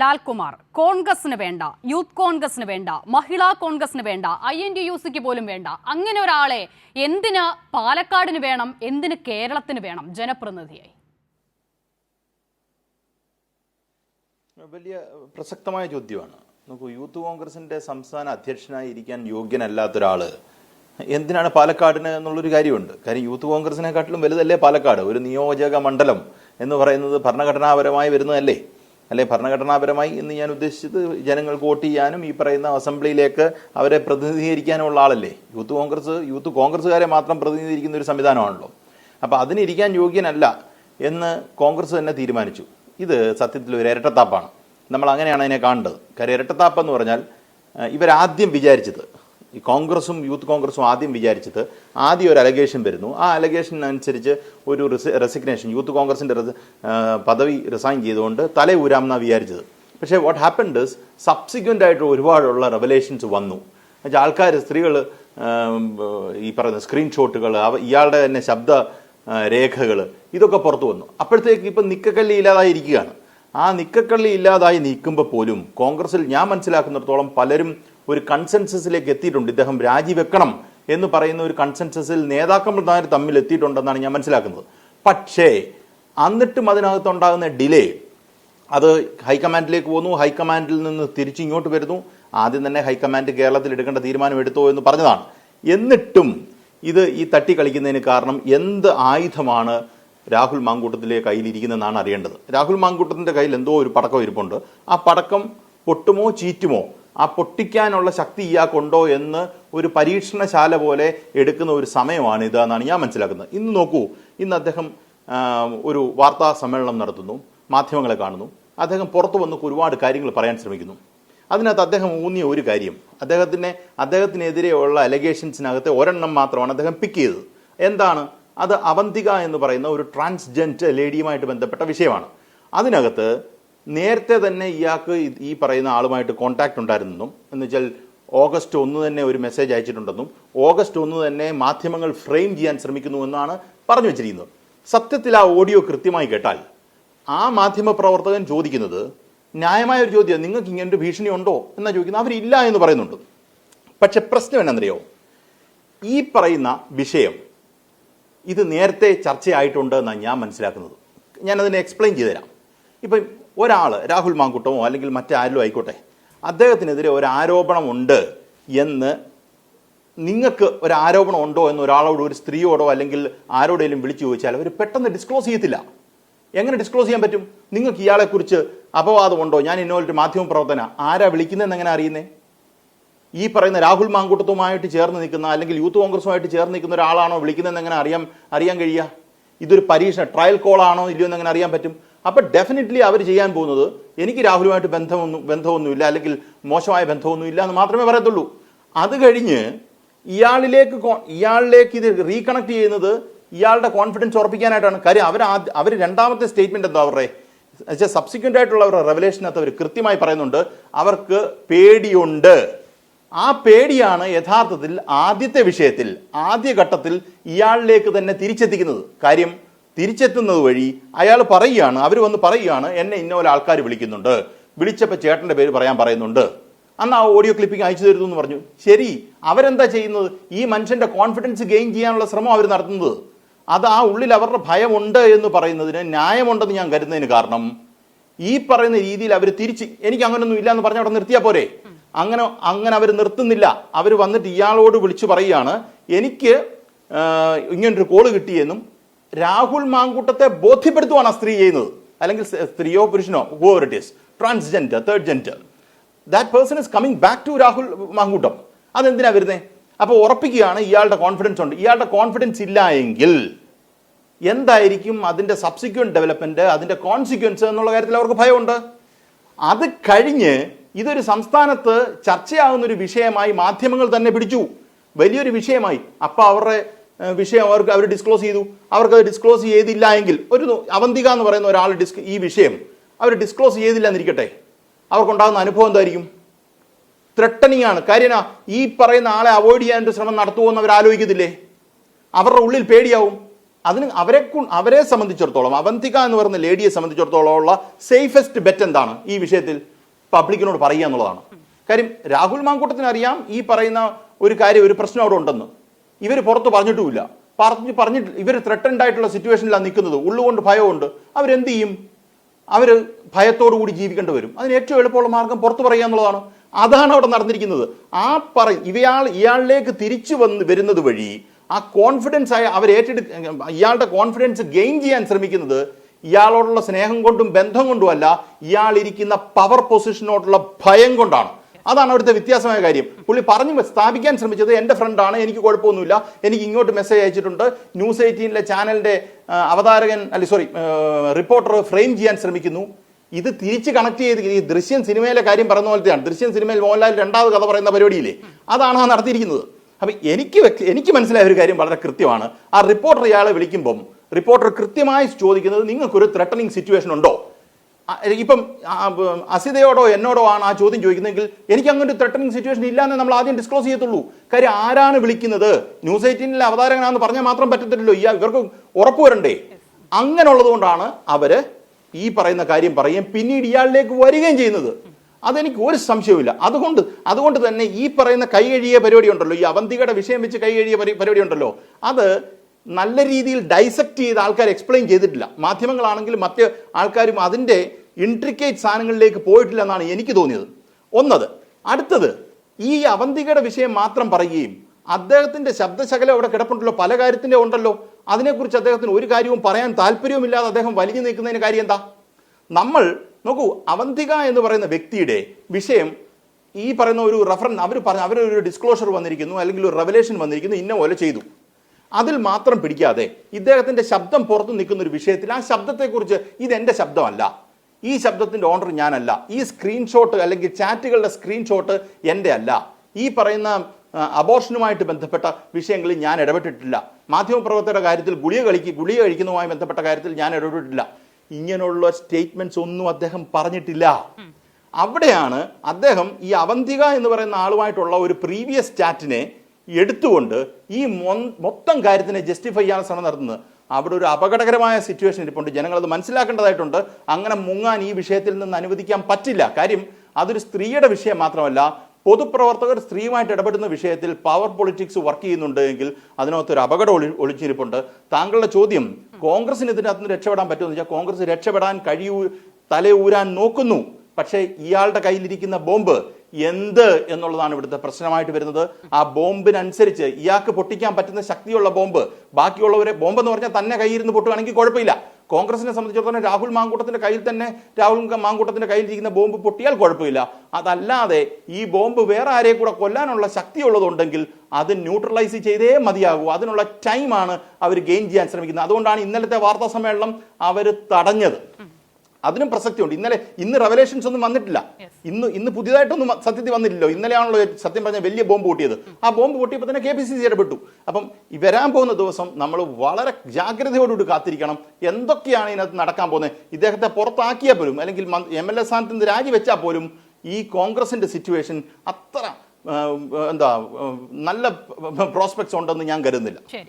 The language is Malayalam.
ലാൽകുമാർ കോൺഗ്രസിന് വേണ്ട യൂത്ത് കോൺഗ്രസിന് വേണ്ട മഹിളാ കോൺഗ്രസിന് വേണ്ട ഐ എൻ ടി യു സിക്ക് പോലും വേണ്ട അങ്ങനെ ഒരാളെ എന്തിന് പാലക്കാടിന് വേണം എന്തിന് കേരളത്തിന് വേണം ജനപ്രതിനിധിയായി? വലിയ പ്രസക്തമായ ചോദ്യമാണ്. നോക്കൂ യൂത്ത് കോൺഗ്രസിന്റെ സംസ്ഥാന അധ്യക്ഷനായി ഇരിക്കാൻ യോഗ്യനല്ലാത്ത ഒരാൾ എന്തിനാണ് പാലക്കാടിന് എന്നുള്ളൊരു കാര്യമുണ്ട്. കാര്യം യൂത്ത് കോൺഗ്രസിനെക്കാട്ടിലും വലുതല്ലേ പാലക്കാട്? ഒരു നിയോജക മണ്ഡലം എന്ന് പറയുന്നത് ഭരണഘടനാപരമായി വരുന്നതല്ലേ? അല്ലെ ഭരണഘടനാപരമായി എന്ന് ഞാൻ ഉദ്ദേശിച്ചത് ജനങ്ങൾക്ക് വോട്ട് ചെയ്യാനും ഈ പറയുന്ന അസംബ്ലിയിലേക്ക് അവരെ പ്രതിനിധീകരിക്കാനുള്ള ആളല്ലേ. യൂത്ത് കോൺഗ്രസ് യൂത്ത് കോൺഗ്രസ്സുകാരെ മാത്രം പ്രതിനിധീകരിക്കുന്ന ഒരു സംവിധാനമാണല്ലോ. അപ്പോൾ അതിനിരിക്കാൻ യോഗ്യനല്ല എന്ന് കോൺഗ്രസ് തന്നെ തീരുമാനിച്ചു. ഇത് സത്യത്തിൽ ഒരു ഇരട്ടത്താപ്പാണ്. നമ്മൾ അങ്ങനെയാണ് അതിനെ കാണേണ്ടത്. കാര്യം ഇരട്ടത്താപ്പ് എന്ന് പറഞ്ഞാൽ ഇവരാദ്യം വിചാരിച്ചത് ഈ കോൺഗ്രസും യൂത്ത് കോൺഗ്രസും ആദ്യം വിചാരിച്ചത് ആദ്യം ഒരു അലഗേഷൻ വരുന്നു. ആ അലഗേഷൻ അനുസരിച്ച് ഒരു റെസിഗ്നേഷൻ യൂത്ത് കോൺഗ്രസിന്റെ പദവി റിസൈൻ ചെയ്തുകൊണ്ട് തല ഊരാമെന്നാണ് വിചാരിച്ചത്. പക്ഷേ വാട്ട് ഹാപ്പൻഡ് ഇസ് സബ്സിക്വന്റ് ആയിട്ട് ഒരുപാടുള്ള റെവലേഷൻസ് വന്നു. എന്നുവെച്ചാൽ ആൾക്കാർ സ്ത്രീകൾ ഈ പറയുന്ന സ്ക്രീൻഷോട്ടുകൾ അവ ഇയാളുടെ തന്നെ ശബ്ദ രേഖകൾ ഇതൊക്കെ പുറത്തു വന്നു. അപ്പോഴത്തേക്ക് ഇപ്പം നിക്കക്കള്ളി ഇല്ലാതായിരിക്കുകയാണ് ആ നിക്കക്കള്ളി ഇല്ലാതായി നീക്കുമ്പോൾ പോലും കോൺഗ്രസിൽ ഞാൻ മനസ്സിലാക്കുന്നിടത്തോളം പലരും ഒരു കൺസെൻസസിലേക്ക് എത്തിയിട്ടുണ്ട്. ഇദ്ദേഹം രാജിവെക്കണം എന്ന് പറയുന്ന ഒരു കൺസെൻസസിൽ നേതാക്കന്മാർ തമ്മിൽ എത്തിയിട്ടുണ്ടെന്നാണ് ഞാൻ മനസ്സിലാക്കുന്നത്. പക്ഷേ എന്നിട്ടും അതിനകത്തുണ്ടാകുന്ന ഡിലേ അത് ഹൈക്കമാൻഡിലേക്ക് പോന്നു. ഹൈക്കമാൻഡിൽ നിന്ന് തിരിച്ച് ഇങ്ങോട്ട് വരുന്നു. ആദ്യം തന്നെ ഹൈക്കമാൻഡ് കേരളത്തിൽ എടുക്കേണ്ട തീരുമാനം എടുത്തോ എന്ന് പറഞ്ഞതാണ്. എന്നിട്ടും ഇത് ഈ തട്ടി കളിക്കുന്നതിന് കാരണം എന്ത് ആയുധമാണ് രാഹുൽ മാങ്കൂട്ടത്തിലെ കയ്യിലിരിക്കുന്നതെന്നാണ് അറിയേണ്ടത്. രാഹുൽ മാങ്കൂട്ടത്തിന്റെ കയ്യിൽ എന്തോ ഒരു പടക്കം ഇരിപ്പുണ്ട്. ആ പടക്കം പൊട്ടുമോ ചീറ്റുമോ? ആ പൊട്ടിക്കാനുള്ള ശക്തി ഇയാൾക്കുണ്ടോ എന്ന് ഒരു പരീക്ഷണശാല പോലെ എടുക്കുന്ന ഒരു സമയമാണ് ഇത് എന്നാണ് ഞാൻ മനസ്സിലാക്കുന്നത്. ഇന്ന് നോക്കൂ ഇന്ന് അദ്ദേഹം ഒരു വാർത്താ സമ്മേളനം നടത്തുന്നു മാധ്യമങ്ങളെ കാണുന്നു. അദ്ദേഹം പുറത്തു വന്ന് ഒരുപാട് കാര്യങ്ങൾ പറയാൻ ശ്രമിക്കുന്നു. അതിനകത്ത് അദ്ദേഹം ഊന്നിയ ഒരു കാര്യം അദ്ദേഹത്തിനെ അദ്ദേഹത്തിനെതിരെയുള്ള അലഗേഷൻസിനകത്തെ ഒരെണ്ണം മാത്രമാണ് അദ്ദേഹം പിക്ക് ചെയ്തത്. എന്താണ്? അത് അവന്തിക എന്ന് പറയുന്ന ഒരു ട്രാൻസ്ജെൻഡർ ലേഡിയുമായിട്ട് ബന്ധപ്പെട്ട വിഷയമാണ്. അതിനകത്ത് നേരത്തെ തന്നെ ഇയാൾക്ക് ഈ പറയുന്ന ആളുമായിട്ട് കോണ്ടാക്ട് ഉണ്ടായിരുന്നെന്നും എന്ന് വെച്ചാൽ ഓഗസ്റ്റ് ഒന്ന് തന്നെ ഒരു മെസ്സേജ് അയച്ചിട്ടുണ്ടെന്നും ഓഗസ്റ്റ് ഒന്ന് തന്നെ മാധ്യമങ്ങൾ ഫ്രെയിം ചെയ്യാൻ ശ്രമിക്കുന്നു എന്നാണ് പറഞ്ഞു വെച്ചിരിക്കുന്നത്. സത്യത്തിൽ ആ ഓഡിയോ കൃത്യമായി കേട്ടാൽ ആ മാധ്യമ പ്രവർത്തകൻ ചോദിക്കുന്നത് ന്യായമായ ഒരു ചോദ്യം നിങ്ങൾക്ക് ഇങ്ങനെ ഒരു ഭീഷണി ഉണ്ടോ? എന്നാ ചോദിക്കുന്നത്. അവരില്ല എന്ന് പറയുന്നുണ്ട്. പക്ഷെ പ്രശ്നം എന്നറിയോ ഈ പറയുന്ന വിഷയം ഇത് നേരത്തെ ചർച്ചയായിട്ടുണ്ട് എന്നാണ് ഞാൻ മനസ്സിലാക്കുന്നത്. ഞാനതിനെ എക്സ്പ്ലെയിൻ ചെയ്തുതരാം. ഇപ്പം ഒരാൾ രാഹുൽ മാങ്കുട്ടമോ അല്ലെങ്കിൽ മറ്റാരിലും ആയിക്കോട്ടെ അദ്ദേഹത്തിനെതിരെ ഒരു ആരോപണമുണ്ട് എന്ന് നിങ്ങൾക്ക് ഒരു ആരോപണം ഉണ്ടോ എന്ന് ഒരാളോട് ഒരു സ്ത്രീയോടോ അല്ലെങ്കിൽ ആരോടെങ്കിലും വിളിച്ചു ചോദിച്ചാൽ അവർ പെട്ടെന്ന് ഡിസ്ക്ലോസ് ചെയ്യത്തില്ല. എങ്ങനെ ഡിസ്ക്ലോസ് ചെയ്യാൻ പറ്റും? നിങ്ങൾക്ക് ഇയാളെക്കുറിച്ച് അപവാദമുണ്ടോ? ഞാൻ ഇന്നോലൊരു മാധ്യമ പ്രവർത്തന ആരാ വിളിക്കുന്നതെന്ന് എങ്ങനെ അറിയുന്നേ? ഈ പറയുന്ന രാഹുൽ മാങ്കൂട്ടത്തുമായിട്ട് ചേർന്ന് നിൽക്കുന്ന അല്ലെങ്കിൽ യൂത്ത് കോൺഗ്രസുമായിട്ട് ചേർന്ന് നിൽക്കുന്ന ഒരാളാണോ വിളിക്കുന്നതെന്ന് എങ്ങനെ അറിയാൻ അറിയാൻ കഴിയുക? ഇതൊരു പരീക്ഷ ട്രയൽ കോളാണോ ഇല്ലയോ എന്ന് എങ്ങനെ അറിയാൻ പറ്റും? അപ്പൊ ഡെഫിനറ്റ്ലി അവർ ചെയ്യാൻ പോകുന്നത് എനിക്ക് രാഹുലുമായിട്ട് ബന്ധമൊന്നും ബന്ധമൊന്നുമില്ല അല്ലെങ്കിൽ മോശമായ ബന്ധമൊന്നുമില്ല എന്ന് മാത്രമേ പറയത്തുള്ളൂ. അത് കഴിഞ്ഞ് ഇയാളിലേക്ക് ഇയാളിലേക്ക് ഇത് റീകണക്ട് ചെയ്യുന്നത് ഇയാളുടെ കോൺഫിഡൻസ് ഉറപ്പിക്കാനായിട്ടാണ്. കാര്യം അവർ അവർ രണ്ടാമത്തെ സ്റ്റേറ്റ്മെന്റ് എന്താ അവരുടെ? സബ്സിക്വന്റ് ആയിട്ടുള്ള അവരുടെ റെവലേഷനകത്ത് അവർ കൃത്യമായി പറയുന്നുണ്ട്. അവർക്ക് പേടിയുണ്ട്. ആ പേടിയാണ് യഥാർത്ഥത്തിൽ ആദ്യത്തെ വിഷയത്തിൽ ആദ്യ ഘട്ടത്തിൽ ഇയാളിലേക്ക് തന്നെ തിരിച്ചെത്തിക്കുന്നത്. കാര്യം തിരിച്ചെത്തുന്നത് വഴി അയാൾ പറയുകയാണ് അവർ വന്ന് പറയുകയാണ് എന്നെ ഇന്ന പോലെ ആൾക്കാർ വിളിക്കുന്നുണ്ട്. വിളിച്ചപ്പോൾ ചേട്ടന്റെ പേര് പറയാൻ പറയുന്നുണ്ട്. അന്ന് ആ ഓഡിയോ ക്ലിപ്പിംഗ് അയച്ചു തരുന്നു എന്ന് പറഞ്ഞു. ശരി അവരെന്താ ചെയ്യുന്നത്? ഈ മനുഷ്യന്റെ കോൺഫിഡൻസ് ഗെയിൻ ചെയ്യാനുള്ള ശ്രമം അവർ നടത്തുന്നത്. അത് ആ ഉള്ളിൽ അവരുടെ ഭയമുണ്ട് എന്ന് പറയുന്നതിന് ന്യായമുണ്ടെന്ന് ഞാൻ കരുതുന്നതിന് കാരണം ഈ പറയുന്ന രീതിയിൽ അവർ തിരിച്ച് എനിക്ക് അങ്ങനൊന്നും ഇല്ല എന്ന് പറഞ്ഞ് അവിടെ നിർത്തിയാൽ പോരെ. അങ്ങനെ അങ്ങനെ അവർ നിർത്തുന്നില്ല. അവർ വന്നിട്ട് ഇയാളോട് വിളിച്ചു പറയുകയാണ് എനിക്ക് ഇങ്ങനൊരു കോൾ കിട്ടിയെന്നും രാഹുൽ മാങ്കൂട്ടത്തെ ബോധ്യപ്പെടുത്തുവാണ് ആ സ്ത്രീ ചെയ്യുന്നത്. അല്ലെങ്കിൽ സ്ത്രീയോ പുരുഷനോ however it is transgender third gender that person is coming back to Rahul Mankoottam. അതെന്തിനാ വരുന്നത് അപ്പോൾ ഉറപ്പിക്കുകയാണ് ഇയാളുടെ കോൺഫിഡൻസ് ഉണ്ട്. ഇയാളുടെ കോൺഫിഡൻസ് ഇല്ല എങ്കിൽ എന്തായിരിക്കും അതിന്റെ സബ്സിക്വന്റ് ഡെവലപ്മെന്റ് അതിന്റെ കോൺസിക്വൻസ് എന്നുള്ള കാര്യത്തിൽ അവർക്ക് ഭയമുണ്ട്. അത് കഴിഞ്ഞ് ഇതൊരു സംസ്ഥാനത്ത് ചർച്ചയാകുന്ന ഒരു വിഷയമായി മാധ്യമങ്ങൾ തന്നെ പിടിച്ചു. വലിയൊരു വിഷയമായി. അപ്പോൾ അവരുടെ വിഷയം അവർക്ക് അവർ ഡിസ്ക്ലോസ് ചെയ്തു. അവർക്ക് അത് ഡിസ്ക്ലോസ് ചെയ്തില്ല എങ്കിൽ ഒരു അവന്തിക എന്ന് പറയുന്ന ഒരാൾ ഡിസ്ക് ഈ വിഷയം അവർ ഡിസ്ക്ലോസ് ചെയ്തില്ല എന്നിരിക്കട്ടെ അവർക്കുണ്ടാകുന്ന അനുഭവം എന്തായിരിക്കും? ത്രട്ടണിങ് ആണ്. കാര്യം ഈ പറയുന്ന ആളെ അവോയ്ഡ് ചെയ്യാനൊരു ശ്രമം നടത്തുമോ എന്ന് അവർ ആലോചിക്കത്തില്ലേ അവരുടെ ഉള്ളിൽ പേടിയാവും. അതിന് അവരെ അവരെ സംബന്ധിച്ചിടത്തോളം അവന്തിക എന്ന് പറയുന്ന ലേഡിയെ സംബന്ധിച്ചിടത്തോളം ഉള്ള സേഫസ്റ്റ് ബെറ്റ് എന്താണ് ഈ വിഷയത്തിൽ? പബ്ലിക്കിനോട് പറയുക എന്നുള്ളതാണ്. കാര്യം രാഹുൽ മാങ്കൂട്ടത്തിന് അറിയാം ഈ പറയുന്ന ഒരു കാര്യം ഒരു പ്രശ്നം അവിടെ ഉണ്ടെന്ന്. ഇവർ പുറത്ത് പറഞ്ഞിട്ടുമില്ല. പറഞ്ഞ് പറഞ്ഞിട്ട് ഇവർ ത്രെട്ടൻഡ് ആയിട്ടുള്ള സിറ്റുവേഷനിലാണ് നിൽക്കുന്നത്. ഉള്ളുകൊണ്ട് ഭയമുണ്ട്. അവരെന്ത് ചെയ്യും? അവർ ഭയത്തോടു കൂടി ജീവിക്കേണ്ടി വരും. അതിന് ഏറ്റവും എളുപ്പമുള്ള മാർഗം പുറത്ത് പറയുക എന്നുള്ളതാണ്. അതാണ് അവിടെ നടന്നിരിക്കുന്നത്. ആ പറ ഇവയാൾ ഇയാളിലേക്ക് തിരിച്ചു വന്ന് വരുന്നത് വഴി ആ കോൺഫിഡൻസ് ആയ അവർ ഏറ്റെടു ഇയാളുടെ കോൺഫിഡൻസ് ഗെയിൻ ചെയ്യാൻ ശ്രമിക്കുന്നത് ഇയാളോടുള്ള സ്നേഹം കൊണ്ടും ബന്ധം കൊണ്ടുമല്ല ഇയാളിരിക്കുന്ന പവർ പൊസിഷനോടുള്ള ഭയം കൊണ്ടാണ്. അതാണ് അവിടുത്തെ വ്യത്യാസമായ കാര്യം. പുള്ളി പറഞ്ഞു സ്ഥാപിക്കാൻ ശ്രമിച്ചത് എന്റെ ഫ്രണ്ടാണ് എനിക്ക് കുഴപ്പമൊന്നുമില്ല. എനിക്ക് ഇങ്ങോട്ട് മെസ്സേജ് അയച്ചിട്ടുണ്ട്. ന്യൂസ് എയ്റ്റീനിലെ ചാനലിന്റെ ആ, അവതാരകൻ അല്ലെ സോറി റിപ്പോർട്ടർ ഫ്രെയിം ചെയ്യാൻ ശ്രമിക്കുന്നു. ഇത് തിരിച്ച് കണക്ട് ചെയ്ത് ഈ ദൃശ്യം സിനിമയിലെ കാര്യം പറയുന്ന പോലത്തെയാണ്. ദൃശ്യം സിനിമയിൽ മോഹൻലാൽ രണ്ടാമത് കഥ പറയുന്ന പരിപാടിയില്ലേ? അതാണ് ആ നടത്തിയിരിക്കുന്നത്. അപ്പൊ എനിക്ക് എനിക്ക് മനസ്സിലായ ഒരു കാര്യം വളരെ കൃത്യമാണ്. ആ റിപ്പോർട്ടർ ഇയാളെ വിളിക്കുമ്പം റിപ്പോർട്ടർ കൃത്യമായി ചോദിക്കുന്നത് നിങ്ങൾക്കൊരു ത്രെട്ടനിങ് സിറ്റുവേഷൻ ഉണ്ടോ? ഇപ്പം അസിതയോടോ എന്നോടോ ആണ് ആ ചോദ്യം ചോദിക്കുന്നതെങ്കിൽ എനിക്ക് അങ്ങനെ ഒരു ത്രെട്ടനിങ് സിറ്റുവേഷൻ ഇല്ല എന്ന് നമ്മൾ ആദ്യം ഡിസ്ക്ലോസ് ചെയ്യത്തുള്ളൂ. കാര്യം ആരാണ് വിളിക്കുന്നത്? ന്യൂസ് എയ്റ്റീനിലെ അവതാരകനാണെന്ന് പറഞ്ഞാൽ മാത്രം പറ്റത്തില്ലല്ലോ. ഈ ഇവർക്ക് ഉറപ്പ് വരണ്ടേ? അങ്ങനെയുള്ളത് കൊണ്ടാണ് അവർ ഈ പറയുന്ന കാര്യം പറയുകയും പിന്നീട് ഇയാളിലേക്ക് വരികയും ചെയ്യുന്നത്. അതെനിക്ക് ഒരു സംശയവുമില്ല. അതുകൊണ്ട് അതുകൊണ്ട് തന്നെ ഈ പറയുന്ന കൈകഴിയ പരിപാടി ഉണ്ടല്ലോ. ഈ അവന്തികയുടെ വിഷയം വെച്ച് കൈകഴിയ കഴിയ പരിപാടി ഉണ്ടല്ലോ. അത് നല്ല രീതിയിൽ ഡൈസെക്റ്റ് ചെയ്ത് ആൾക്കാർ എക്സ്പ്ലെയിൻ ചെയ്തിട്ടില്ല. മാധ്യമങ്ങളാണെങ്കിലും മറ്റ് ആൾക്കാരും അതിന്റെ ഇൻട്രിക്കേറ്റ് സാധനങ്ങളിലേക്ക് പോയിട്ടില്ല എന്നാണ് എനിക്ക് തോന്നിയത്. ഒന്നത്. അടുത്തത് ഈ അവന്തികയുടെ വിഷയം മാത്രം പറയുകയും അദ്ദേഹത്തിന്റെ ശബ്ദശകലം അവിടെ കിടപ്പുണ്ടല്ലോ പല കാര്യത്തിന്റെ ഉണ്ടല്ലോ. അതിനെക്കുറിച്ച് അദ്ദേഹത്തിന് ഒരു കാര്യവും പറയാൻ താല്പര്യവുമില്ലാതെ അദ്ദേഹം വലിഞ്ഞു നിൽക്കുന്നതിന് കാര്യം എന്താ? നമ്മൾ നോക്കൂ അവന്തിക എന്ന് പറയുന്ന വ്യക്തിയുടെ വിഷയം ഈ പറയുന്ന ഒരു റെഫറൻസ് അവർ പറഞ്ഞ അവരൊരു ഡിസ്ക്ലോഷർ വന്നിരിക്കുന്നു അല്ലെങ്കിൽ ഒരു റെവലേഷൻ വന്നിരിക്കുന്നു ഇന്ന പോലെ ചെയ്തു. അതിൽ മാത്രം പിടിക്കാതെ ഇദ്ദേഹത്തിന്റെ ശബ്ദം പുറത്തു നിൽക്കുന്ന ഒരു വിഷയത്തിൽ ആ ശബ്ദത്തെക്കുറിച്ച് ഇതെന്റെ ശബ്ദമല്ല. ഈ ശബ്ദത്തിന്റെ ഓണർ ഞാനല്ല. ഈ സ്ക്രീൻഷോട്ട് അല്ലെങ്കിൽ ചാറ്റുകളുടെ സ്ക്രീൻഷോട്ട് എന്റെ അല്ല. ഈ പറയുന്ന അബോർഷനുമായിട്ട് ബന്ധപ്പെട്ട വിഷയങ്ങളിൽ ഞാൻ ഇടപെട്ടിട്ടില്ല. മാധ്യമപ്രവർത്തകരുടെ കാര്യത്തിൽ ഗുളിക കളിക്ക് ഗുളിക കഴിക്കുന്നതുമായി ബന്ധപ്പെട്ട കാര്യത്തിൽ ഞാൻ ഇടപെട്ടിട്ടില്ല. ഇങ്ങനെയുള്ള സ്റ്റേറ്റ്മെന്റ്സ് ഒന്നും അദ്ദേഹം പറഞ്ഞിട്ടില്ല. അവിടെയാണ് അദ്ദേഹം ഈ അവന്തിക എന്ന് പറയുന്ന ആളുമായിട്ടുള്ള ഒരു പ്രീവിയസ് ചാറ്റിനെ എടുത്തുകൊണ്ട് ഈ മൊത്തം കാര്യത്തിനെ ജസ്റ്റിഫൈ ചെയ്യാൻ ശ്രമം നടത്തുന്നത്. അവിടെ ഒരു അപകടകരമായ സിറ്റുവേഷൻ ഇരിപ്പുണ്ട്. ജനങ്ങളത് മനസ്സിലാക്കേണ്ടതായിട്ടുണ്ട്. അങ്ങനെ മുങ്ങാൻ ഈ വിഷയത്തിൽ നിന്ന് അനുവദിക്കാൻ പറ്റില്ല. കാര്യം അതൊരു സ്ത്രീയുടെ വിഷയം മാത്രമല്ല പൊതുപ്രവർത്തകർ സ്ത്രീയുമായിട്ട് ഇടപെടുന്ന വിഷയത്തിൽ പവർ പൊളിറ്റിക്സ് വർക്ക് ചെയ്യുന്നുണ്ട് എങ്കിൽ അതിനകത്ത് ഒരു അപകടം ഒളി ഒളിച്ചിരിപ്പുണ്ട്. താങ്കളുടെ ചോദ്യം കോൺഗ്രസിന് ഇതിനകത്ത് രക്ഷപ്പെടാൻ പറ്റുമെന്ന് വെച്ചാൽ കോൺഗ്രസ് രക്ഷപ്പെടാൻ കഴിയൂ തലയൂരാൻ നോക്കുന്നു. പക്ഷേ ഇയാളുടെ കയ്യിലിരിക്കുന്ന ബോംബ് എന്ത് എന്നുള്ളതാണ് ഇവിടുത്തെ പ്രശ്നമായിട്ട് വരുന്നത്. ആ ബോംബിനനുസരിച്ച് ഇയാൾക്ക് പൊട്ടിക്കാൻ പറ്റുന്ന ശക്തിയുള്ള ബോംബ് ബാക്കിയുള്ളവരെ ബോംബ് എന്ന് പറഞ്ഞാൽ തന്നെ കയ്യിരുന്ന് പൊട്ടുകയാണെങ്കിൽ കുഴപ്പമില്ല. കോൺഗ്രസിനെ സംബന്ധിച്ചിടത്തോളം രാഹുൽ മാങ്കൂട്ടത്തിന്റെ കയ്യിൽ തന്നെ രാഹുൽ മാങ്കൂട്ടത്തിന്റെ കയ്യിലിരിക്കുന്ന ബോംബ് പൊട്ടിയാൽ കുഴപ്പമില്ല. അതല്ലാതെ ഈ ബോംബ് വേറെ ആരെയും കൂടെ കൊല്ലാനുള്ള ശക്തിയുള്ളതുണ്ടെങ്കിൽ അത് ന്യൂട്രലൈസ് ചെയ്തേ മതിയാകൂ. അതിനുള്ള ടൈമാണ് അവർ ഗെയിൻ ചെയ്യാൻ ശ്രമിക്കുന്നത്. അതുകൊണ്ടാണ് ഇന്നലത്തെ വാർത്താ സമ്മേളനം അവർ തടഞ്ഞത്. അതിനും പ്രസക്തിയുണ്ട്. ഇന്നലെ ഇന്ന് റെവലേഷൻസ് ഒന്നും വന്നിട്ടില്ല. ഇന്ന് ഇന്ന് പുതിയതായിട്ടൊന്നും സത്യത്തിൽ വന്നില്ലല്ലോ. ഇന്നലെയാണല്ലോ സത്യം പറഞ്ഞ വലിയ ബോംബ് പൊട്ടിയത്. ആ ബോംബ് പൊട്ടിയപ്പോൾ തന്നെ കെ പി സി സി ഇടപെട്ടു അപ്പം വരാൻ പോകുന്ന ദിവസം നമ്മൾ വളരെ ജാഗ്രതയോടുകൂടി കാത്തിരിക്കണം. എന്തൊക്കെയാണ് ഇതിനകത്ത് നടക്കാൻ പോകുന്നത്? ഇദ്ദേഹത്തെ പുറത്താക്കിയാൽ പോലും അല്ലെങ്കിൽ എം എൽ എ സ്ഥാനത്ത് നിന്ന് രാജിവെച്ചാൽ പോലും ഈ കോൺഗ്രസിന്റെ സിറ്റുവേഷൻ അത്ര എന്താ നല്ല പ്രോസ്പെക്ട്സ് ഉണ്ടെന്ന് ഞാൻ കരുതുന്നില്ല.